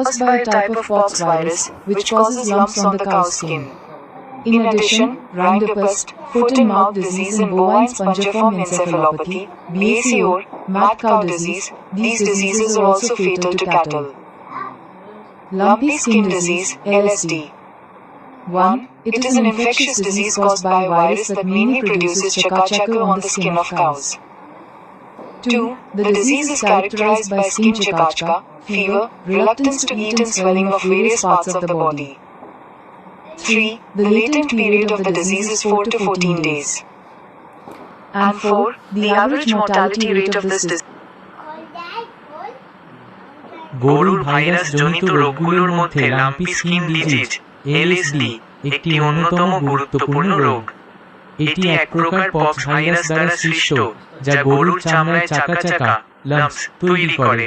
caused by a type of pox virus which causes lumps on the cow's skin. In addition, rinderpest, foot and mouth disease and bovine spongiform encephalopathy, BAC mad cow disease, these diseases are also fatal to cattle. Lumpy skin disease, LSD. 1. It is an infectious disease caused by a virus that mainly produces chaka on the skin of cows. 2. The disease is characterized by skin chakachka, fever, reluctance to eat and swelling of various parts of the body. 3. The latent period of the disease is 4 to 14 days. And 4. The average mortality rate of this disease. গরুর virus জনিত রোগগুলোর মধ্যে lumpy skin disease LSD একটি অন্যতম গুরুত্বপূর্ণ রোগ এটি এক প্রকার পক্স ভাইরাস দ্বারা সৃষ্ট যা গরুর চামড়ায় চাকা চাকা লাম্পস তৈরি করে।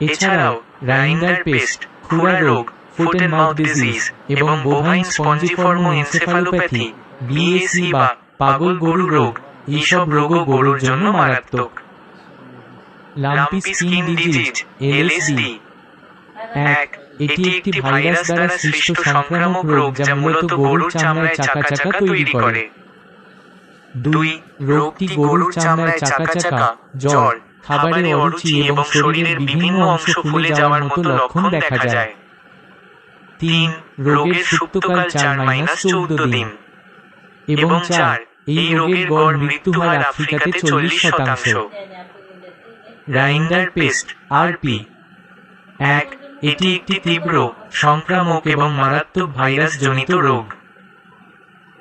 এছাড়াও রাইন্ডার পেস্ট খুরা রোগ ফুট অ্যান্ড মাউথ ডিজিজ এবং বোভাইন স্পঞ্জিফর্ম এনসেফালোপ্যাথি বিএসি বা পাগল গরু রোগ এইসব রোগও গরুর জন্য মারাত্মক। লাম্পি স্কিন ডিজিজ এলএসডি এক এটি একটি ভাইরাস দ্বারা সৃষ্ট সংক্রামক রোগ যা মূলত গরুর চামড়ায় চাকা চাকা তৈরি করে। দুই রোগটি গরুর চামড়ায় চাকা চাকা জ্বর খাবারে অরুচি এবং শরীরের বিভিন্ন অংশ ফুলে যাওয়ার মতো লক্ষণ দেখা যায়। তিন রোগের সুপ্তকাল চার মাইনাস চৌদ্দ দিন। এবং চার এই রোগের গড় মৃত্যু হয় আফ্রিকাতে চল্লিশ শতাংশ। রাইন্ডার পেস্ট আরপি এক এটি একটি তীব্র সংক্রামক এবং মারাত্মক ভাইরাস জনিত রোগ।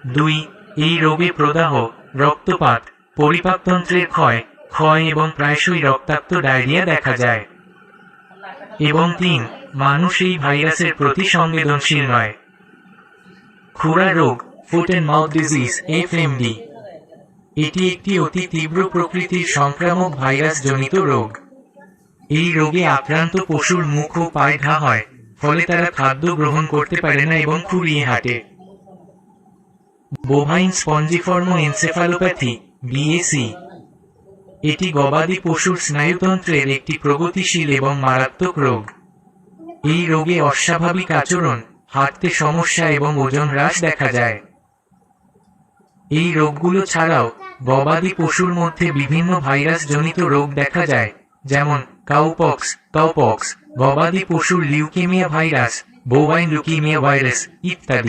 দুই এই রোগে প্রদাহ রক্তপাত, পরিপাকতন্ত্রের ক্ষয় ক্ষয় এবং প্রায়শই রক্তাক্ত ডায়রিয়া দেখা যায়। এবং তিন, মানুষ এই ভাইরাসের প্রতি সংবেদনশীল নয়। খুরা রোগ, foot and mouth disease, FMD. এটি একটি অতি তীব্র প্রকৃতির সংক্রামক ভাইরাস জনিত রোগ। এই রোগে আক্রান্ত পশুর মুখ ও পায়ে ঘা হয়, ফলে তারা খাদ্য গ্রহণ করতে পারে না এবং খুঁড়িয়ে হাঁটে। বোভাইন স্পঞ্জিফর্ম এনসেফালোপ্যাথি বিএসি এটি গবাদি পশুর স্নায়ুতন্ত্রের একটি প্রগতিশীল এবং মারাত্মক রোগ। এই রোগে অস্বাভাবিক আচরণ, হাঁটতে সমস্যা এবং ওজন হ্রাস দেখা যায়। এই রোগগুলো ছাড়াও গবাদি পশুর মধ্যে বিভিন্ন ভাইরাস জনিত রোগ দেখা যায়, যেমন কাউপক্স কাউপক্স গবাদি পশুর leukaemia virus bovine leukaemia virus ইত্যাদি।